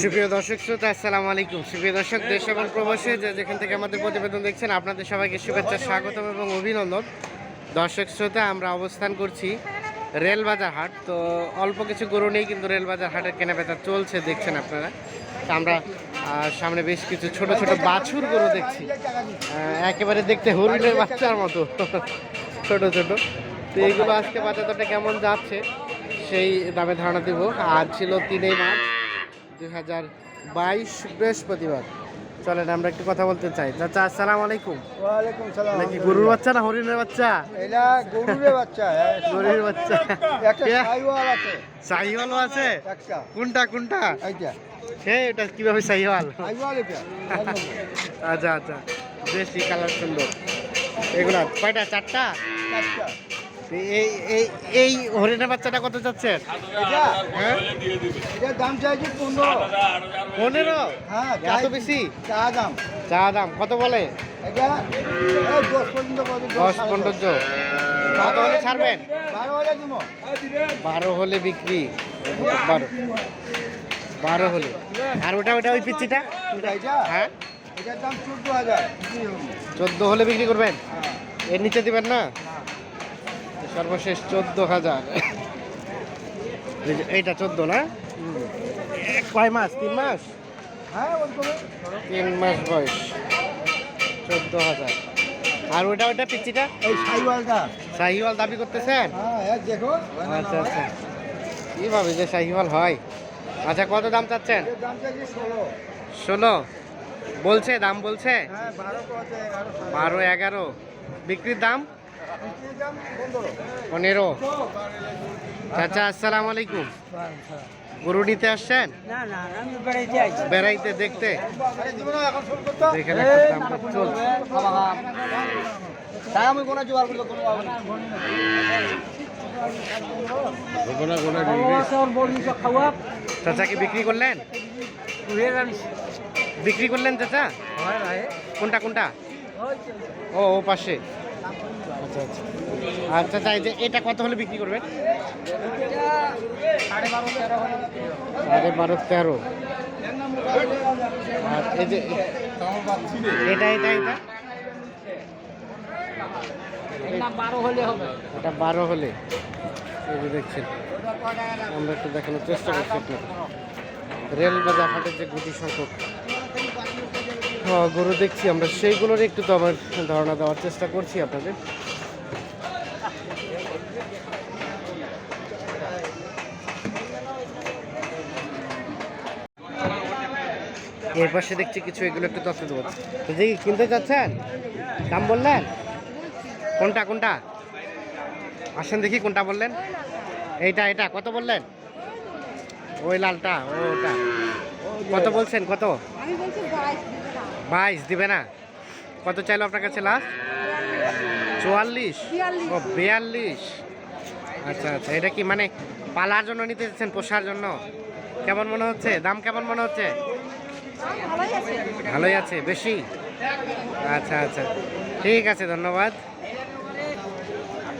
সুপ্রিয় দর্শক শ্রোতা, আসসালামু আলাইকুম। সুপ্রিয় দর্শক, দেশ এবং প্রবাসে যে যেখান থেকে আমাদের প্রতিবেদন দেখছেন, আপনাদের সবাইকে শুভেচ্ছা, স্বাগতম এবং অভিনন্দন। দর্শক শ্রোতা, আমরা অবস্থান করছি রেলবাজার হাট। তো অল্প কিছু গরু নেই, কিন্তু রেলবাজার হাটের কেনাবেচা চলছে, দেখছেন আপনারা। তো আমরা সামনে বেশ কিছু ছোট ছোট বাছুর গরু দেখছি। একেবারে দেখতে হরিণের বাচ্চার মতো, ছোট ছোট। তো এইগুলো আজকে বাজারটা কেমন যাচ্ছে? সেই দামে ধারণা দেব। আজ ছিল তিনই মার্চ দুই হাজার বাইশ বৃহস্পতিবার। চলেন আমরা একটু কথা বলতে চাই। চাচা আসসালামু আলাইকুম। ওয়ালাইকুম সালাম। নাকি গরুর বাচ্চা না হরিণের বাচ্চা? এটা গরুরের বাচ্চা হ্যাঁ। গরুর বাচ্চা। একটা সাইওয়াল আছে। শাহিওয়ালও আছে? একটা। কোনটা কোনটা? এইটা। হ্যাঁ এটা কীভাবে সাইওয়াল এটা। আচ্ছা আচ্ছা। বেশ কালার সুন্দর। এগুলা কয়টা চারটা? চারটা। এই এই এই হরিণের বাচ্চাটা কত চাচ্ছেন এটা? হ্যাঁ? দাম চাইছি পনেরো। পনেরো? হ্যাঁ এত বেশি। চা দাম। চা দাম কত বলে? দশ পনেরো কত হলে ছাড়বেন? বারো হলে বিক্রি। বারো। বারো হলে। আর ওটা ওটা ওই পিচ্ছিটা? হ্যাঁ? চোদ্দ চোদ্দ হলে বিক্রি করবেন? এর নিচে দিবেন না? সর্বশেষ চোদ্দ হাজার। এইটা চোদ্দ না? কয় মাস? তিন মাস? হ্যাঁ ওই তিন মাস বয়স। চোদ্দ হাজার। আর ওটা ওটা পিচ্ছিটা এই সাইওয়ালটা শাহিওয়াল দাবি করতেছেন? হ্যাঁ আচ্ছা আচ্ছা। কীভাবে যে শাহিওয়াল হয়? আচ্ছা কত দাম চাচ্ছেন? ষোলো। বলছে দাম বলছে? হ্যাঁ বারো এগারো। বিক্রির দাম? পনেরো। চাচা আসসালামু আলাইকুম। গরু নিতে আসছেন বেড়াইতে দেখতে। এখন চলছে। চাচা কি বিক্রি করলেন? বিক্রি করলেন চাচা? কোনটা কোনটা? ও ও পাশে। আচ্ছা আচ্ছা। আচ্ছা চাচা যে এটা কত হলে বিক্রি করবেন? সাড়ে বারো তেরো। আর এই যে এটা এটা এটা? বারো হলে হবে। এটা বারো হলে। এই যে দেখছেন আমরা একটু দেখানোর চেষ্টা করছি আপনাকে রেল বাজার হাটের যে গুটি সংখ্যক হ্যাঁ, গরু দেখছি আমরা সেইগুলোর একটু তো আমার ধারণা দেওয়ার চেষ্টা করছি আপনাদের। এর পাশে দেখছি কিছু এগুলো একটু তথ্য দেবো। দেখি কিনতে চাচ্ছেন? দাম বললেন? কোনটা কোনটা? আসেন দেখি কোনটা বললেন। এইটা এটা কত বললেন? ওই লালটা ওটা। কত বলছেন কত? বাইশ দিবে না। কত চাইলো আপনার কাছে লাস্ট চুয়াল্লিশ। ও বিয়াল্লিশ। আচ্ছা আচ্ছা। এটা কি মানে পালার জন্য নিতে চাচ্ছেন পোষার জন্য? কেমন মনে হচ্ছে? দাম কেমন মনে হচ্ছে? ভালোই আছে। বেশি? আচ্ছা আচ্ছা। ঠিক আছে ধন্যবাদ।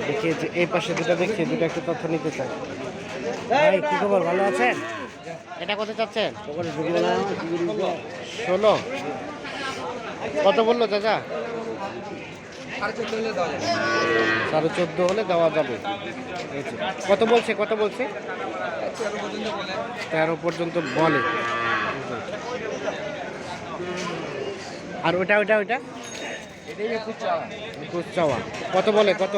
দেখি এই পাশে দুটো দেখছি দুটো একটু তথ্য নিতে চাই। ভাই কি খবর? ভালো আছেন? এটা কত চাচ্ছেন ষোলো। কত বলল চাচা? সাড়ে চোদ্দ হলে দেওয়া যাবে। কত বলছে কত বলছে? তেরো পর্যন্ত বলে। আর ওটা ওটা ওটা? একুশ চাওয়া। কত বলে, কত?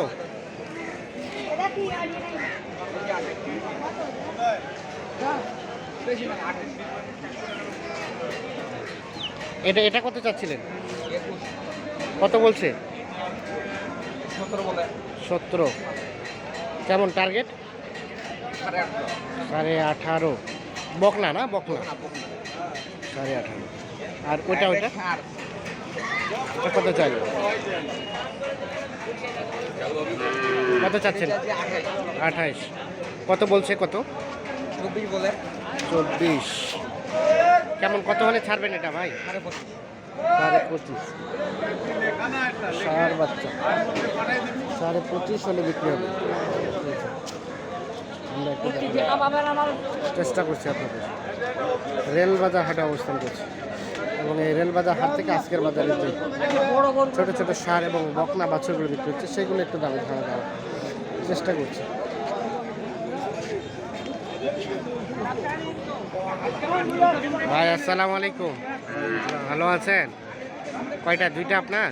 এটা এটা কত চাচ্ছিলেন? কত বলছে? সতেরো কেমন টার্গেট সাড়ে আঠারো। বকলা না বকলা সাড়ে আঠারো। আর ওইটা ওইটা? কত চাই? কত চাচ্ছেন? আঠাইশ কত বলছে কত? চব্বিশ বলে। চব্বিশ। কেমন কত হলে ছাড়বেন এটা ভাই? সাড়ে পঁচিশ। সার বাচ্চা। সাড়ে পঁচিশ হলে বিক্রি হবে। আমরা একটু চেষ্টা করছি আপনাদের। রেলবাজার হাটে অবস্থান করছি। এবং এই রেলবাজার হাট থেকে আজকের বাজারে যে ছোটো ছোট সার এবং বকনা বাছুরগুলো বিক্রি হচ্ছে সেগুলো একটু দামে ধারণা দেওয়ার চেষ্টা করছি। ভাই, আসসালামু আলাইকুম। ভালো আছেন? কয়টা? দুইটা আপনার?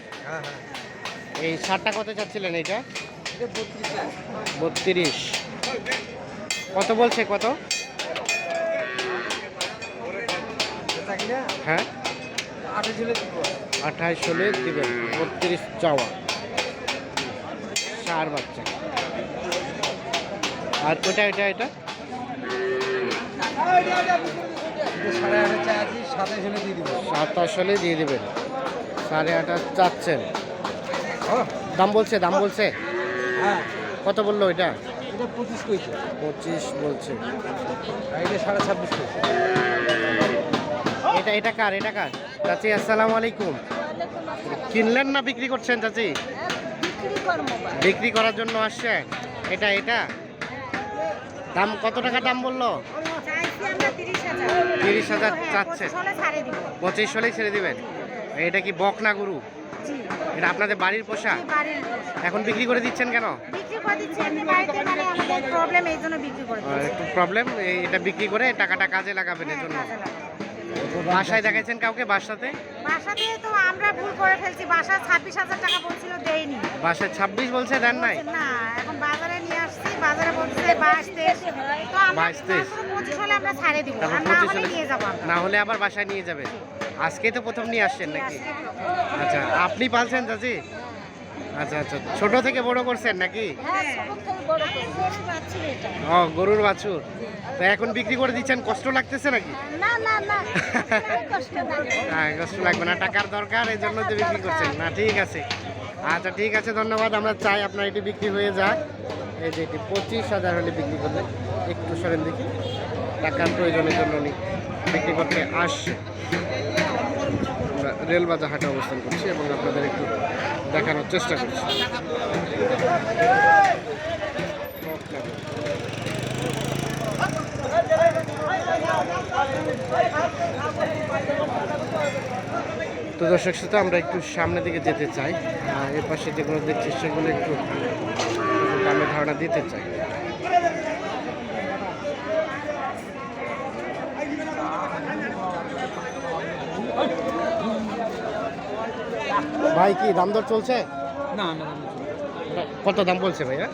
এই সারটা কত চাচ্ছিলেন এইটা? বত্রিশ। কত বলছে কত? হ্যাঁ? আঠাইশ হলে দিবেন বত্রিশ চাওয়া। চার বাচ্চা। আর কোটা এটা এটা? সাড়ে আটে চা সাতাশ হলে দিয়ে দিব সাতাশ হলে দিয়ে দেবেন। সাড়ে আঠাশ চাচ্ছেন। দাম বলছে দাম বলছে। হ্যাঁ কত বলল এটা? পঁচিশ কইছে পঁচিশ বলছে। এটা সাড়ে ছাব্বিশ কইছে এটা এটা কার এটা কার? চাচি, আসসালামু আলাইকুম। কিনলেন না বিক্রি করছেন চাচি? বিক্রি করার জন্য আসছেন। এটা এটা? দাম কত টাকা দাম বলল? তিরিশ হাজার তিরিশ চাচ্ছেন পঁচিশ হলেই ছেড়ে দিবেন? এটা কি বকনা গরু? এটা আপনাদের বাড়ির পোষা? এখন বিক্রি করে দিচ্ছেন কেন? মানে প্রবলেম জন্য একটু প্রবলেম এটা বিক্রি করে টাকাটা কাজে লাগাবেন এর হ্যাঁ, জন্য। কাজে লাগে। বাসায় দেখাইছেন কাউকে বাসাতে? বাসাতে তো আমরা ভুল করে ফেলছি বাসা ছাব্বিশ হাজার টাকা বলছিল দেয়নি। বাসায় ছাব্বিশ বলছে দেন নাই? না এখন বাজারে নিয়ে আসছি বাজারে বলছে বাইশ তেইশ। তো আমরা বাইশ, তেইশ। পঁচিশ হলে আমরা ছাড়ে দিব আর না হলে নিয়ে যাব আমরা। না হলে আবার বাসায় নিয়ে যাবে। আজকেই তো প্রথম নিয়ে আসছেন নাকি? আচ্ছা আপনি পালছেন চাচি? আচ্ছা আচ্ছা। ছোট থেকে বড় করছেন নাকি? হ্যাঁ। ও গরুর বাছুর। তো এখন বিক্রি করে দিচ্ছেন কষ্ট লাগতেছে নাকি? না না না। কষ্ট হ্যাঁ কষ্ট লাগবে না। টাকার দরকার এই জন্য তো বিক্রি করছেন। না ঠিক আছে। আচ্ছা ঠিক আছে ধন্যবাদ। আমরা চাই আপনার এটি বিক্রি হয়ে যাক। এই যে এটি পঁচিশ হাজার হলে বিক্রি করলে। একটু সরেন দেখি। টাকার প্রয়োজনের জন্য উনি বিক্রি করতে আসছে রেলবাজার হাটে অবস্থান করছি এবং আপনাদের একটু দেখানোর চেষ্টা করছি। তো দর্শক শ্রোতা, আমরা একটু সামনের দিকে যেতে চাই। এর পাশে যেগুলো দেখছি, সেগুলো একটু দামে ধারণা দিতে চাই। ভাই কি দাম দর চলছে? না না কত দাম বলছে ভাইয়া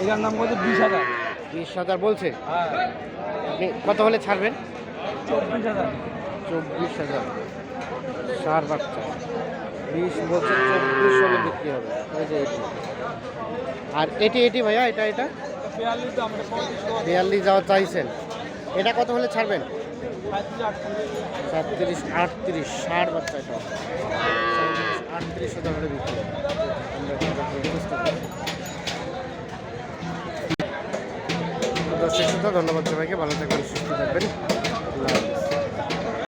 এটার নাম বলছে বিশ হাজার। বিশ হাজার বলছে? হ্যাঁ। আপনি কত হলে ছাড়বেন? চব্বিশ হাজার। চব্বিশ হাজার। সার বাচ্চা। বিশ বছর চব্বিশ হলে বিক্রি হবে। যে এটি। আর এটি এটি ভাইয়া এটা এটা? বিয়াল্লিশ যাওয়া চাইছেন। এটা কত হলে ছাড়বেন? সাতত্রিশ আটত্রিশ ষাট বাচ্চা এটা। আটত্রিশ শতাংশ বিক্রি। দর্শক শ্রোতা, ধন্যবাদ সবাইকে। ভালো থাকবেন সুস্থ থাকবেন।